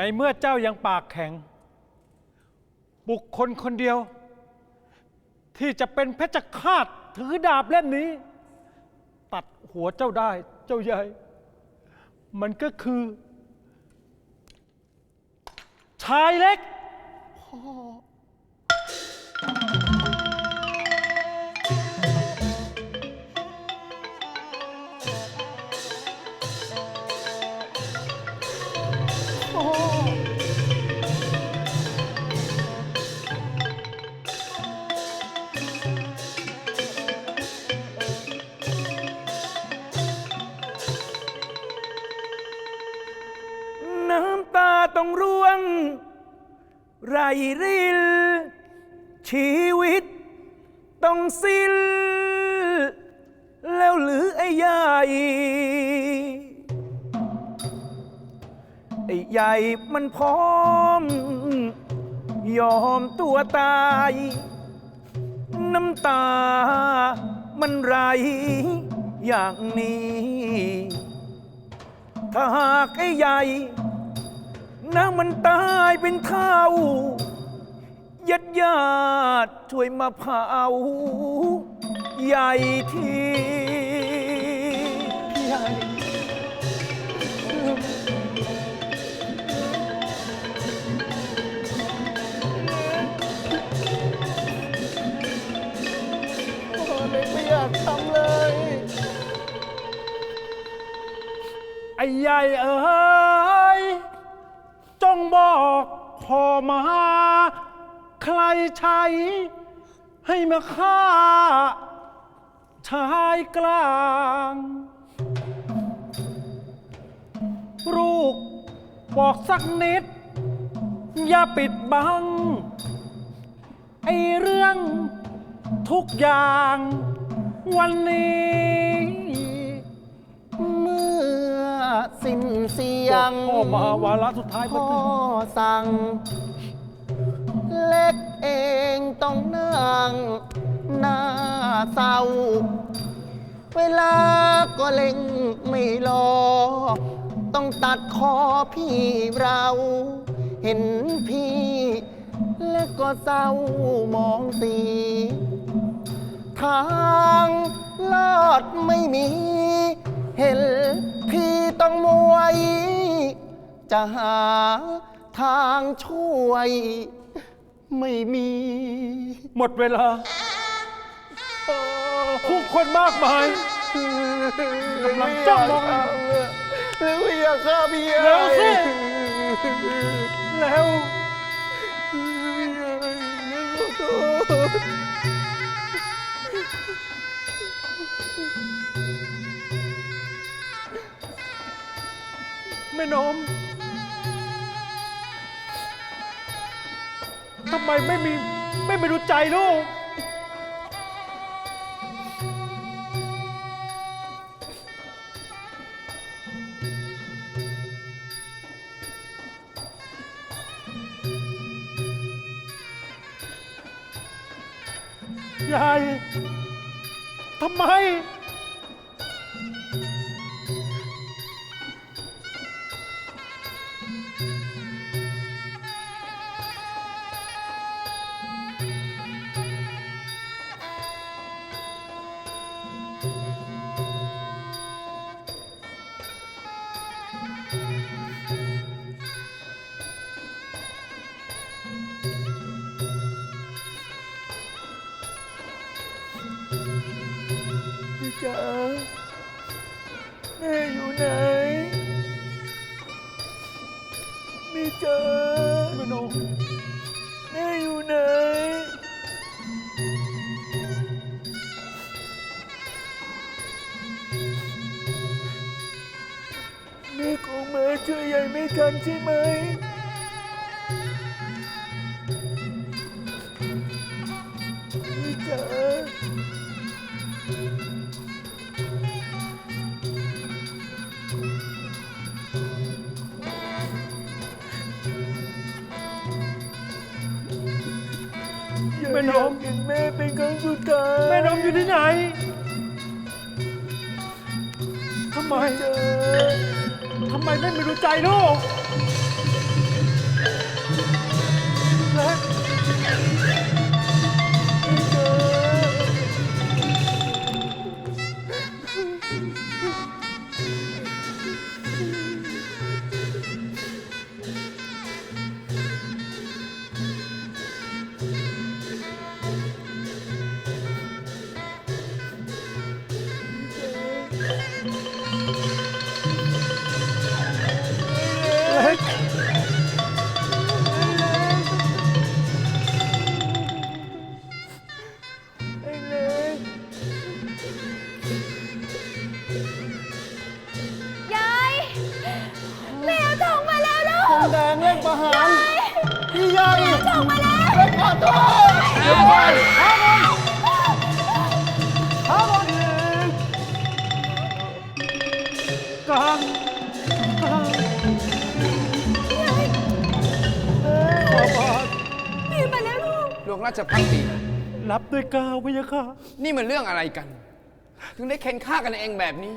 ในเมื่อเจ้ายังปากแข็ง บุคคลคนเดียว ที่จะเป็นเพชฌฆาตถือดาบเล่มนี้ ตัดหัวเจ้าได้เจ้าใหญ่ มันก็คือ ชายเล็ก พ่อ รริล ชีวิต ต้องสิ้นแล้วหรือไอ้ใหญ่ไอ้ใหญ่มันพร้อม ยอมตัวตาย น้ำตามันไหลอย่างนี้ ถ้าหากไอ้ใหญ่ นะมันตายเป็นเท่าญาติญาติช่วยมาเผาใหญ่ทีพี่ใหญ่ไม่อยากทำเลย ไอ้ใหญ่เอ๋ยจง บอกพอมา ใครใช้ ให้มาฆ่า ชายกลาง ลูกบอกสักนิด อย่าปิดบัง ไอเรื่องทุกอย่างวันนี้ สิ้นเสียง พ่อมาวาระสุดท้ายมันพ่อสั่ง เล็กเองต้องนั่งหน้าเศร้า เวลาก็เล็งไม่รอ ต้องตัดคอพี่เรา เห็นพี่ และก็เศร้ามองสี ทางลอดไม่มี เห็นพี่ต้องมวย จะหาทางช่วย ไม่มี หมดเวลาผู้คนมากมาย กำลังจ้องมองหรือพี่อยากฆ่าพี่เร็วสิ แล้ว แม่นมทำไมไม่มีไม่ไปดูใจลูก ยาย ทำไม พี่จ๋าแม่นมแม่อยู่ไหน แม่คงมาช่วยยายไม่ทันใช่ไหม แม่เป็นครั้งสุดท้ายแม่นมอยู่ที่ไหนทำไมเจอทำไมไม่ไปดูใจลูก ลยขอโทษทุกลางกลางฟาบาทพี่มาแล้วลูก หลวงราชพักดีรับด้วยกาวพะยะค่ะ นี่มันเรื่องอะไรกัน ถึงได้เค้นฆ่ากันเองแบบนี้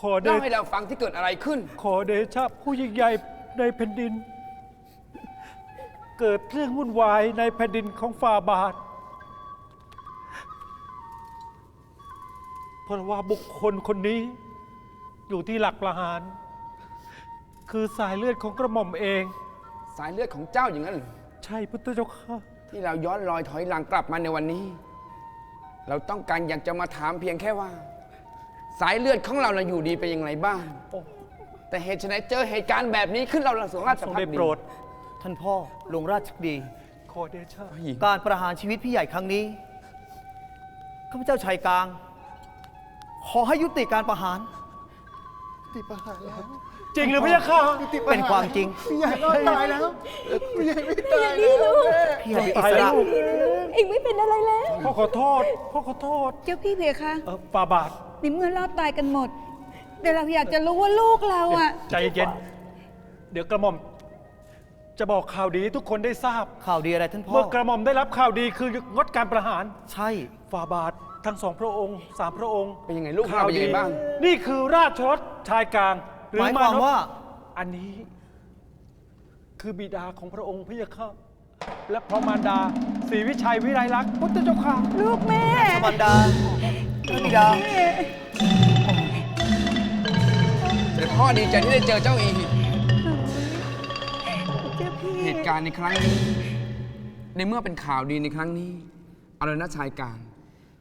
ขอเดเล่าให้เราฟังที่เกิดอะไรขึ้น ขอเดชะผู้ยิ่งใหญ่ในแผ่นดิน เกิดเรื่องวุ่นวายในแผ่นดินของฟาบาท เพราะว่าบุคคลคนนี้ อยู่ที่หลักประหาร คือสายเลือดของกระหม่อมเอง สายเลือดของเจ้าอย่างนั้นเหรอใช่พุทธเจ้าค่ะ ที่เราย้อนรอยถอยหลังกลับมาในวันนี้ เราต้องการอยากจะมาถามเพียงแค่ว่า สายเลือดของเราเราอยู่ดีเป็นอย่างไรบ้าง โอ้ แต่เหตุไฉนเจอเหตุการณ์แบบนี้ขึ้นเราหลวงราชทรงพักได้ดีโปรด ท่านพ่อหลวงราชดี ขอเดชะการประหารชีวิตพี่ใหญ่ครั้งนี้ข้าพเจ้าชายกลาง ขอให้ยุติการประหาร ติดประหารแล้วจริงหรือพะยะค่ะติดประหรเป็นความจริง พี่ใหญ่รอดตายแล้วพี่ใหญ่ไม่ตายนี่แล้วลูก พี่ใหญ่เป็นอิตายสแล้ระวเองไม่เป็นอะไรแล้วพ่อขอโทษพ่อขอโทษ เจ้าพี่เพคะเออฟาบาทในเมื่อรอดตายกันหมด เดี๋ยวเราอยากจะรู้ว่าลูกเราอะ ใจเย็น เดี๋ยวกระหม่อม จะบอกข่าวดีให้ทุกคนได้ทราบ ข่าวดีอะไรท่านพ่อ เมื่อกระหม่อมได้รับข่าวดีคืองดการประหาร ใช่ฟาบาททั้งสองพระองค์สามพระองค์เป็นยังไงลูกเราเป็นยังไงบ้าง นี่คือราชรถชายกลางหรืหอมายความนพว่า อันนี้ คือบิดาของพระองค์พระยาค่ะและพระมารดาศรีวิชัยวิไลลักษณ์พุทธเจ้าค่ะลูกแม่ธรรมดาพระบิดา เดี๋ยวพ่อดีใจที่ได้เจอเจ้าอีกเจ้าพี่ เหตุการณ์ในครั้งนี้ ในเมื่อเป็นข่าวดีในครั้งนี้เอาเลยนะชายกลาร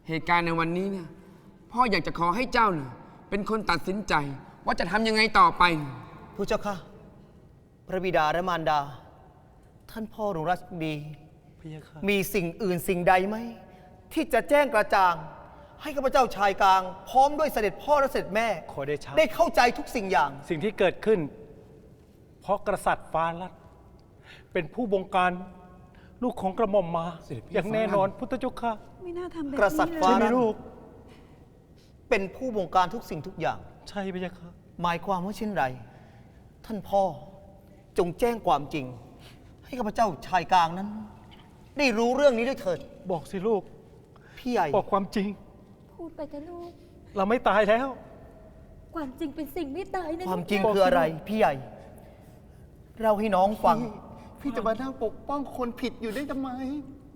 เหตุการณ์ในวันนี้เนี่ยพ่ออยากจะขอให้เจ้าเนี่ยเป็นคนตัดสินใจว่าจะทำยังไงต่อไป ผู้เจ้าค่ะ พระบิดาและมารดา ท่านพ่อหลวงราชดี พระยาค่ะมีสิ่งอื่นสิ่งใดไหม ที่จะแจ้งกระจ่าง ให้ข้าพเจ้าชายกลาง พร้อมด้วยเสด็จพ่อและเสด็จแม่ ขอเดชะได้เข้าใจทุกสิ่งอย่าง สิ่งที่เกิดขึ้น เพราะกษัตริย์ฟ้าลัด เป็นผู้บงการลูกของกระหม่อมมา เสด็จพี่ อย่างแน่นอนพุทธเจ้าค่ะไม่น่าทำแบบกษัตริย์นี้ฟ้าใช่ไหมเลยลูก เป็นผู้บงการทุกสิ่งทุกอย่าง ใช่พระยาค่ะ หมายความว่าเช่นไร ท่านพ่อจงแจ้งความจริง ให้ข้าพเจ้าชายกลางนั้น ได้รู้เรื่องนี้ด้วยเถิด บอกสิลูก พี่ใหญ่ บอกความจริง พูดไปเถอะลูก เราไม่ตายแล้ว ความจริงเป็นสิ่งไม่ตายนะความลูกจริงนะคืออะไร พี่ใหญ่ เราให้น้องฟัง พี่ พี่จะมานั่งปกป้องคนผิดอยู่ได้ทำไม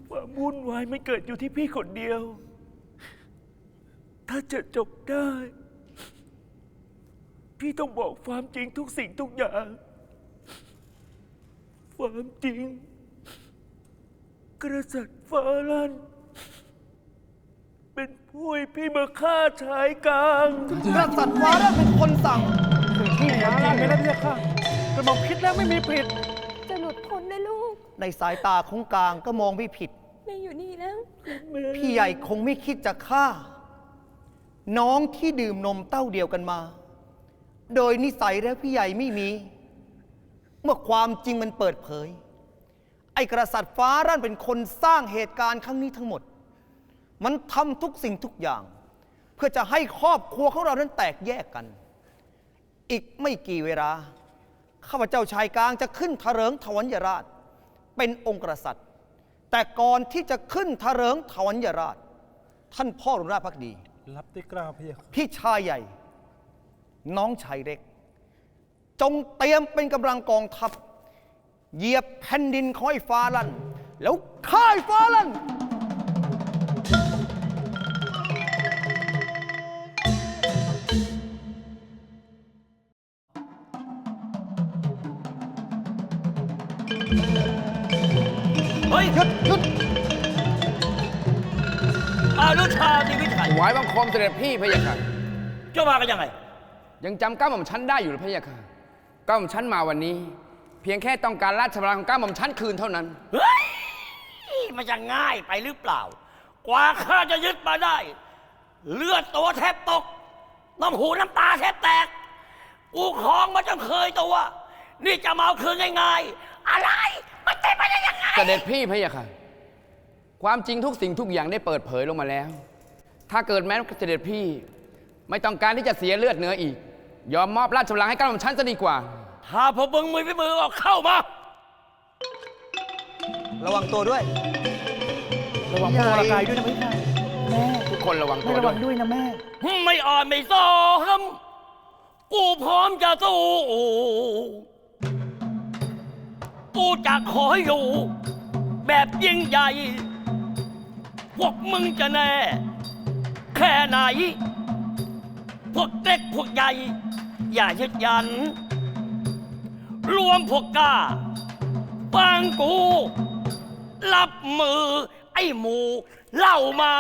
ความวุ่นวายไม่เกิดอยู่ที่พี่คนเดียว ถ้าจะจบได้ พี่ต้องบอกความจริงทุกสิ่งทุกอย่าง ความจริง กษัตริย์ฟ้าลัน เป็นผู้ให้พี่มาฆ่าชายกลาง กษัตริย์ฟ้านั้นเป็นคนสั่งพี่หาจริงไหมนะพระยาค่ะกระหม่อมคิดแล้วไม่มีผิด ในสายตาของกลางก็มองไม่ผิด แม่อยู่นี่แล้วพี่ใหญ่คงไม่คิดจะฆ่า น้องที่ดื่มนมเต้าเดียวกันมา โดยนิสัยแล้วพี่ใหญ่ไม่มี เมื่อความจริงมันเปิดเผย ไอ้กษัตริย์ฟ้ารั่นเป็นคนสร้างเหตุการณ์ครั้งนี้ทั้งหมด มันทำทุกสิ่งทุกอย่าง เพื่อจะให้ครอบครัวของเรานั้นแตกแยกกัน อีกไม่กี่เวลาข้าพเจ้าชายกลางจะขึ้นทะเริงทวัญราช เป็นองค์กษัตริย์ แต่ก่อนที่จะขึ้นทะเริงทวัญราช ท่านพ่อหลวงราชพักดี รับด้วยกล้าวพระยาค่ะพี่ชายใหญ่ น้องชายเล็ก จงเตรียมเป็นกำลังกองทัพเหยียบแผ่นดินของไอ้ฟ้าลันแล้วฆ่าไอ้ฟ้าลัน หยุดหยุดอานุชาดีวิชัยถวายบังคมเสด็จพี่พระยาค่ะเจ้ามากันยังไง ยังจำก้าวหม่อมชั้นได้อยู่หรือพระยาค่ะก้าวหม่อมชั้นมาวันนี้ เพียงแค่ต้องการราชบัลลังก์ของก้าวหม่อมชั้นคืนเท่านั้น เฮ้ย มันจะง่ายไปหรือเปล่า กว่าข้าจะยึดมาได้ เลือดตัวแทบตกน้ำหูน้ำตาแทบแตก กูคลองมาจนเคยตัว นี่จะมาเอาคืนง่ายๆ อะไร มันเป็นไปได้ยังไง เสด็จพี่พระยาค่ะ ความจริงทุกสิ่งทุกอย่างได้เปิดเผยลงมาแล้ว ถ้าเกิดแม้เสด็จพี่ ไม่ต้องการที่จะเสียเลือดเนื้ออีก ยอมมอบราชบัลลังก์ให้กล้าของฉันจะดีกว่า ถ้าพวกมึงมือไปมือก็เข้ามา ระวังตัวด้วย ระวังพระวรกายด้วยนะพี่ค่ะแม่ทุกคนระวังไม่ตัวระด้วัวยงด้วยนะแม่ ไม่อ่อนไม่ซ้อมกูพร้อมจะสู้ กูจะขออยู่ แบบยิ่งใหญ่ พวกมึงจะแน่ แค่ไหน พวกเล็กพวกใหญ่ อย่ายึดยัน รวมพวกกล้าฟังกู รับมือ ไอ้หมูเหล่ามั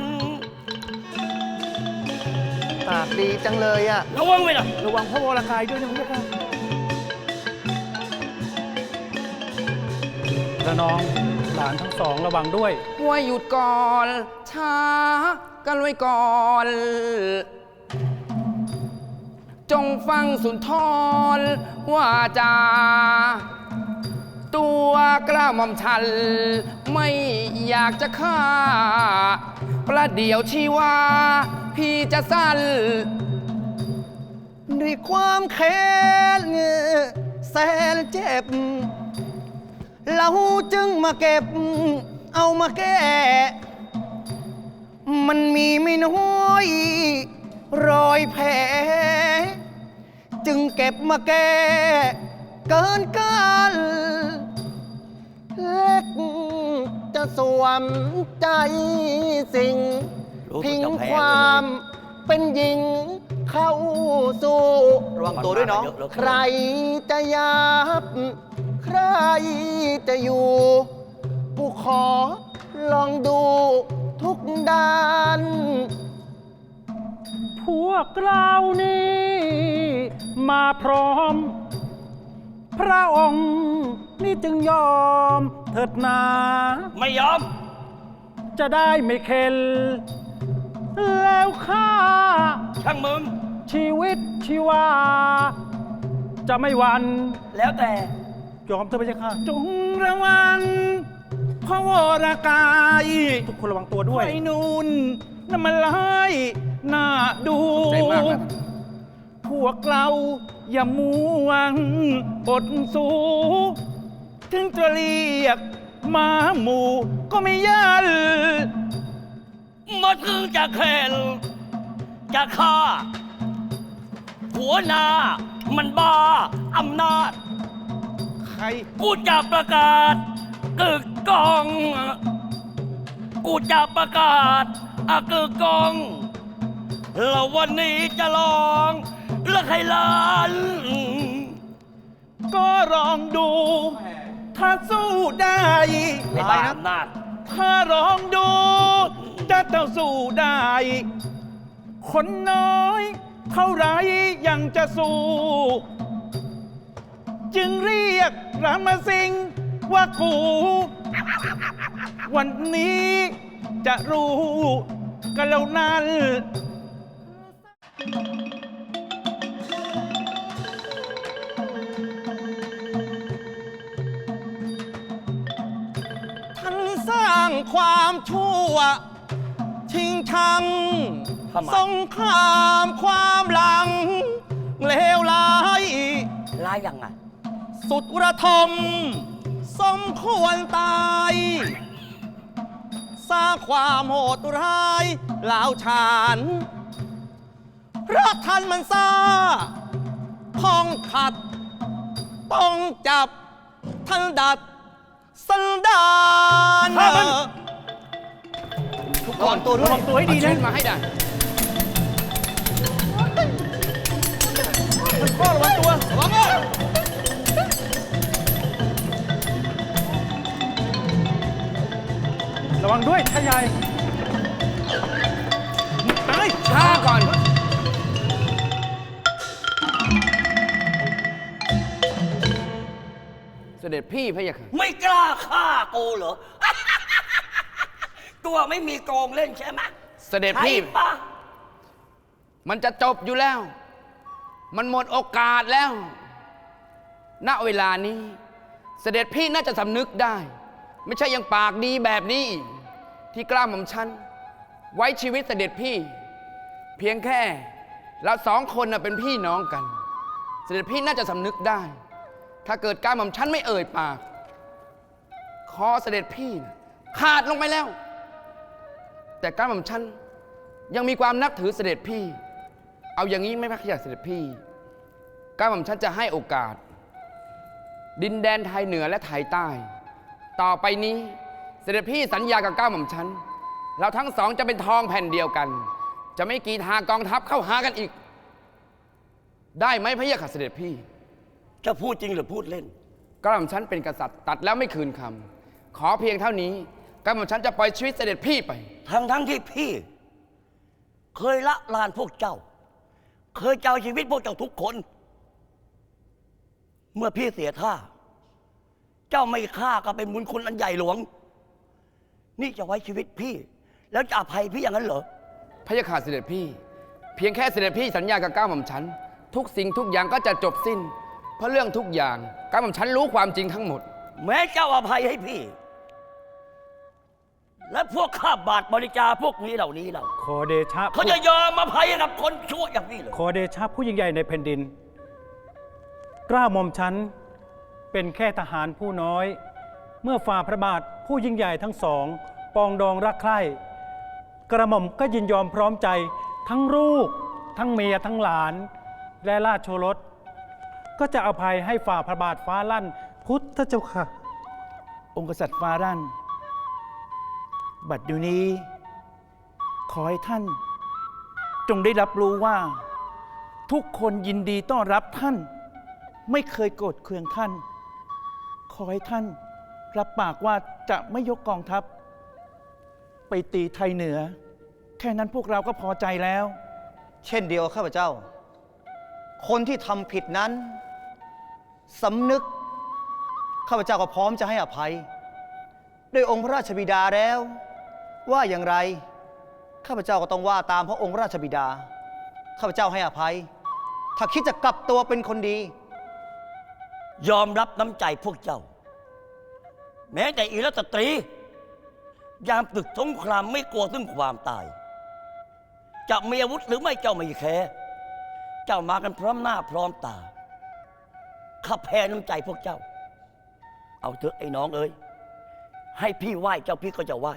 นปากดีจังเลยอะระวังไว้นะระวังพระวรกายด้วยนะพี่ค่ะ ระนองหลานทั้งสองระวังด้วยว่าหยุดก่อนช้ากันไว้ก่อน จงฟังสุนทรว่าจา ตัวกล้าหม่อมชัน ไม่อยากจะฆ่า ประเดี๋ยวชีวา พี่จะสั้น ด้วยความแค้นแสนเจ็บ เราจึงมาเก็บ เอามาแก้ มันมีไม่น้อย รอยแผล จึงเก็บมาแก้ เกินกันเล็กจะสวมใจสิ่งทิ้งความเป็นหญิงเข้าสู่ ระวังตัวด้วยเน้องใครจะยับ ใครจะอยู่ กูขอลองดูทุกด้าน พวกเรานี่ มาพร้อม พระองค์นี่จึงยอมเถิดนา ไม่ยอม จะได้ไม่เข็นแล้วข้า ช่างมึง ชีวิตชีวา จะไม่หวัน แล้วแต่ ยอมเธอไปเจ้าค่ะจงระวังพระวรกายทุกคนระวังตัวด้วยไอ้นูนน้ำมันลายหน้าดูใจมากนะ พวกเราอย่ามัวงอดสู ถึงจะเรียกมาหมู่ก็ไม่ยันมันคือจะแข่งจะฆ่า หัวหน้ามันบ้าอำนาจใคร กูจะประกาศกึกกอง กูจะประกาศอากึกกองแล้ววันนี้จะลองเลือกให้ล้านก็ลองดู ถ้าสู้ได้ไม่บ้าอำนาจถ้าลองดู จะเต่าสู้ได้ คนน้อย เท่าไรยังจะสู้ จึงเรียกรามสิงห์ว่ากู วันนี้จะรู้กันแล้วนั้น ท่านสร้างความชั่ว ชิงชังทำไม สงครามความหลังเลวร้าย ร้ายยังไงสุด ระทมสมควรตาย สร้างความโหดร้ายลาวฉาน เพราะท่านมันซ่าพองขัด ต้องจับท่านดัดสันดานฆ่ามัน ทุกคนตัวด้วยระวังตัวให้ดีเอานะชื่อมาให้ได้พ่อระวังตัว ระวังอะ วังด้วยทายายตายช้าก่อน เสด็จพี่พระยาค่ะไม่กล้าฆ่ากูเหรอ ตัวไม่มีโกงเล่นใช่ไหมเสด็จพี่ใช่ปะมันจะจบอยู่แล้ว มันหมดโอกาสแล้ว ณ เวลานี้ เสด็จพี่น่าจะสำนึกได้ ไม่ใช่ยังปากดีแบบนี้อีก ที่กล้าหม่อมฉัน ไว้ชีวิตเสด็จพี่ เพียงแค่เราสองคนนะเป็นพี่น้องกัน เสด็จพี่น่าจะสำนึกได้ ถ้าเกิดกล้าหม่อมฉันไม่เอ่ยปาก คอเสด็จพี่นะขาดลงไปแล้ว แต่กล้าหม่อมฉันยังมีความนับถือเสด็จพี่ เอาอย่างนี้ไม่พระขยะเสด็จพี่กล้าหม่อมฉันจะให้โอกาส ดินแดนไทยเหนือและไทยใต้ ต่อไปนี้ เสด็จพี่สัญญากับก้าวหม่อมฉัน เราทั้งสองจะเป็นทองแผ่นเดียวกัน จะไม่กีทากองทัพเข้าหากันอีก ได้ไหมพระยะค่ะเสด็จพี่จะพูดจริงหรือพูดเล่นก้าวหม่อมฉันเป็นกษัตริย์ตัดแล้วไม่คืนคำขอเพียงเท่านี้ก้าวหม่อมฉันจะปล่อยชีวิตเสด็จพี่ไป ทั้งทั้งที่พี่ เคยละลานพวกเจ้า เคยเจ้าชีวิตพวกเจ้าทุกคน เมื่อพี่เสียท่า เจ้าไม่ฆ่าก็เป็นบุญคุณอันใหญ่หลวง นี่จะไว้ชีวิตพี่ แล้วจะอภัยพี่อย่างนั้นเหรอ พระยาค่ะเสด็จพี่ เพียงแค่เสด็จพี่สัญญากับก้าวหม่อมฉัน ทุกสิ่งทุกอย่างก็จะจบสิ้น เพราะเรื่องทุกอย่างก้าวหม่อมฉันรู้ความจริงทั้งหมด แม้เจ้าอภัยให้พี่ และพวกข้าบาทบริจาพวกนี้เหล่านี้เราขอเดชะเขาจะยอมอภัยให้กับคนชั่วอย่างนี้เหรอขอเดชะผู้ยิ่งใหญ่ในแผ่นดิน กล้าหม่อมฉันเป็นแค่ทหารผู้น้อย เมื่อฝ่าพระบาทผู้ยิ่งใหญ่ทั้งสอง ปองดองรักใคร่กระหม่อมก็ยินยอมพร้อมใจทั้งลูก ทั้งเมียทั้งหลาน และราชโชรส ก็จะอภัยให้ฝ่าพระบาทฟ้าลั่น พุทธเจ้าค่ะ องค์กษัตริย์ฟ้ารั่น บัดเดี๋ยวนี้ ขอให้ท่าน จงได้รับรู้ว่า ทุกคนยินดีต้อนรับท่าน ไม่เคยโกรธเคืองท่าน ขอให้ท่าน รับปากว่าจะไม่ยกกองทัพ ไปตีไทยเหนือ แค่นั้นพวกเราก็พอใจแล้ว เช่นเดียวกับข้าพเจ้า คนที่ทำผิดนั้นสำนึก ข้าพเจ้าก็พร้อมจะให้อภัย ด้วยองค์พระราชบิดาแล้ว ว่าอย่างไร ข้าพเจ้าก็ต้องว่าตามพระองค์ราชบิดา ข้าพเจ้าให้อภัย ถ้าคิดจะกลับตัวเป็นคนดี ยอมรับน้ำใจพวกเจ้า แม้แต่อีรัสตรี ยามตึกสงครามไม่กลัวซึ่งความตาย จะมีอาวุธหรือไม่เจ้าไม่แคร์เจ้ามากันพร้อมหน้าพร้อมตาข้าแพ้น้ำใจพวกเจ้า เอาเถอะไอ้น้องเอ้ยให้พี่ไหว้เจ้าพี่ก็จะไหว้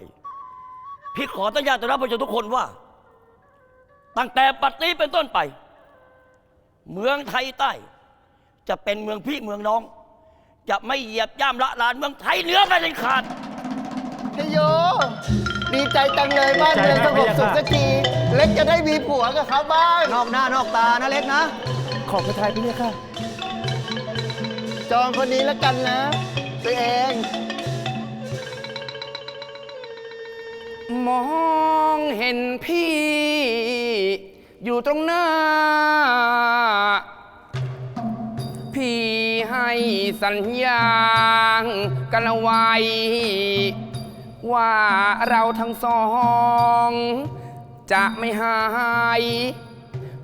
พี่ขอสัญญาต่อหน้าประชาชนทุกคนว่า ตั้งแต่ปัดนี้เป็นต้นไป เมืองไทยใต้ จะเป็นเมืองพี่เมืองน้อง จะไม่เหยียบย่ำละลานเมืองไทยเหนือกันเด็ดขาดเฮยโย ดีใจจังเลยบ้านเมืองสงบสุขสักที เล็กจะได้มีผัวกับเขาบ้างนอกหน้านอกตานะเล็กนะ ขอบพระทัยพี่เนี่ยค่ะ จองคนนี้แล้วกันนะตัวเอง มองเห็นพี่ อยู่ตรงหน้าพี่ให้ สัญญากันเอาไว้ ว่าเราทั้งสอง จะไม่หาย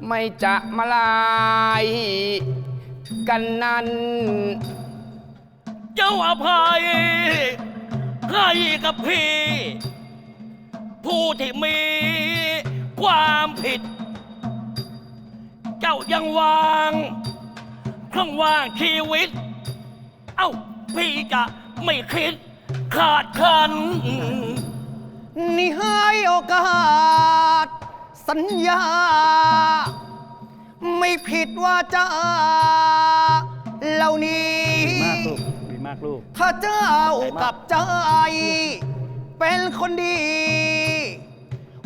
ไม่จะมาลาย กันนั้น เจ้าอภัยให้กับพี่ ผู้ที่มีความผิด เจ้ายังวาง ข้างว่างชีวิต เอ้า พี่จะไม่คิด ขาดคัน นี่ให้โอกาส สัญญา ไม่ผิดว่าจะเหล่านี้มากลูก ดีมากลูก ถ้าเจ้ากับใจ เป็นคนดี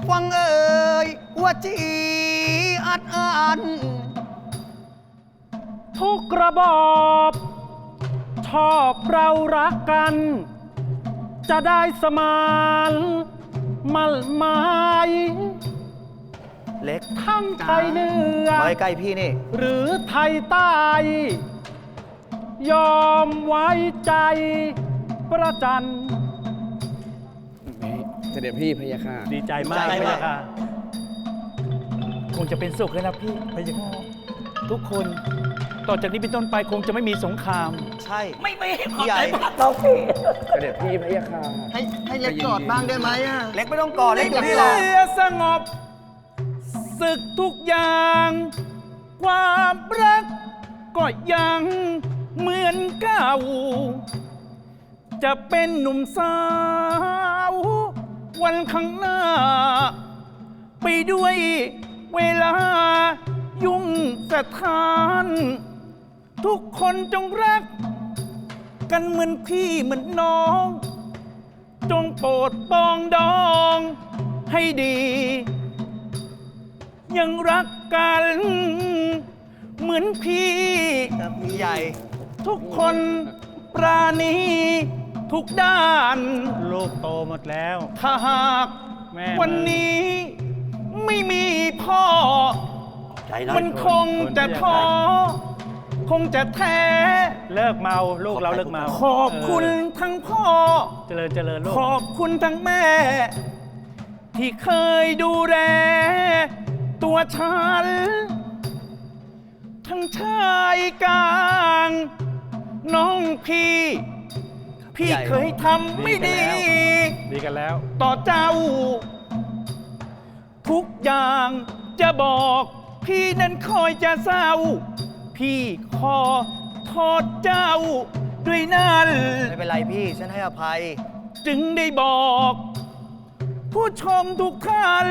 ฟังเอ่ยว่าจีอัดอัน ทุกกระบอบ ชอบเรารักกัน จะได้สมานมั่นหมายเล็กทั้งไทยเหนือ มาใกล้พี่นี่ หรือไทยใต้ ยอมไว้ใจประจันเสด็จพี่พะยะค่ะ ดีใจมากดีใจเลยมากค่ะ คงจะเป็นสุขเลยนะพี่พระยาค่ะกทุกคน ต่อจากนี้เป็นต้นไปคงจะไม่มีสงคราม ใช่ ไม่มีขพี่อบใหญ่ ใจมากเราพี่เสด็จพี่พระยาค่ะให้ให้เล็กกอดบ้างได้ไหมอะ เล็กไม่ต้องกอดเล็กอยู่เรืที่รออสงบศึกทุกอย่าง ความรักก็ยังเหมือนเก่า จะเป็นหนุ่มสาว วันข้างหน้า ไปด้วยเวลายุ่งสถาน ทุกคนจงรัก กันเหมือนพี่เหมือนน้อง จงโปรดปรองดองให้ดี ยังรักกัน เหมือนพี่ ครับพี่ใหญ่ ทุกคนปราณีทุกด้าน ลูกโตหมดแล้ว ถ้าหากแม่วันนี้ไม่มีพ่อ ใจนะมันคงจะท้อ คงจะแท้เลิกเมาลูกเราเลิกเมาขอบคุณเอทั้งพ่ออเจริญเจริญลูกขอบคุณทั้งแม่ ที่เคยดูแลตัวฉัน ทั้งชายกลาง น้องพี่ พี่ใหญ่เคยทำไม่ดี ดีกันแล้ว ต่อเจ้า ทุกอย่างจะบอก พี่นั้นคอยจะเศร้า พี่ขอโทษเจ้าด้วยนั่น ไม่เป็นไรพี่ฉันให้อภัย จึงได้บอก ผู้ชมทุกท่าน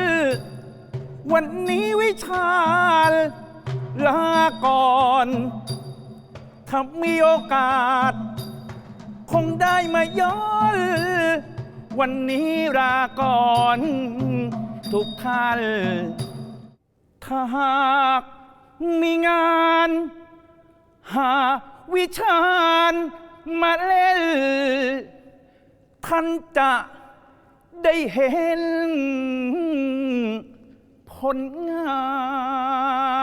วันนี้วิชาลลาก่อนถ้ามีโอกาส คงได้มาย้อน วันนี้ลาก่อน ทุกท่านถ้าหาก มีงาน หาวิชาญมาเล่น ท่านจะได้เห็นผลงาน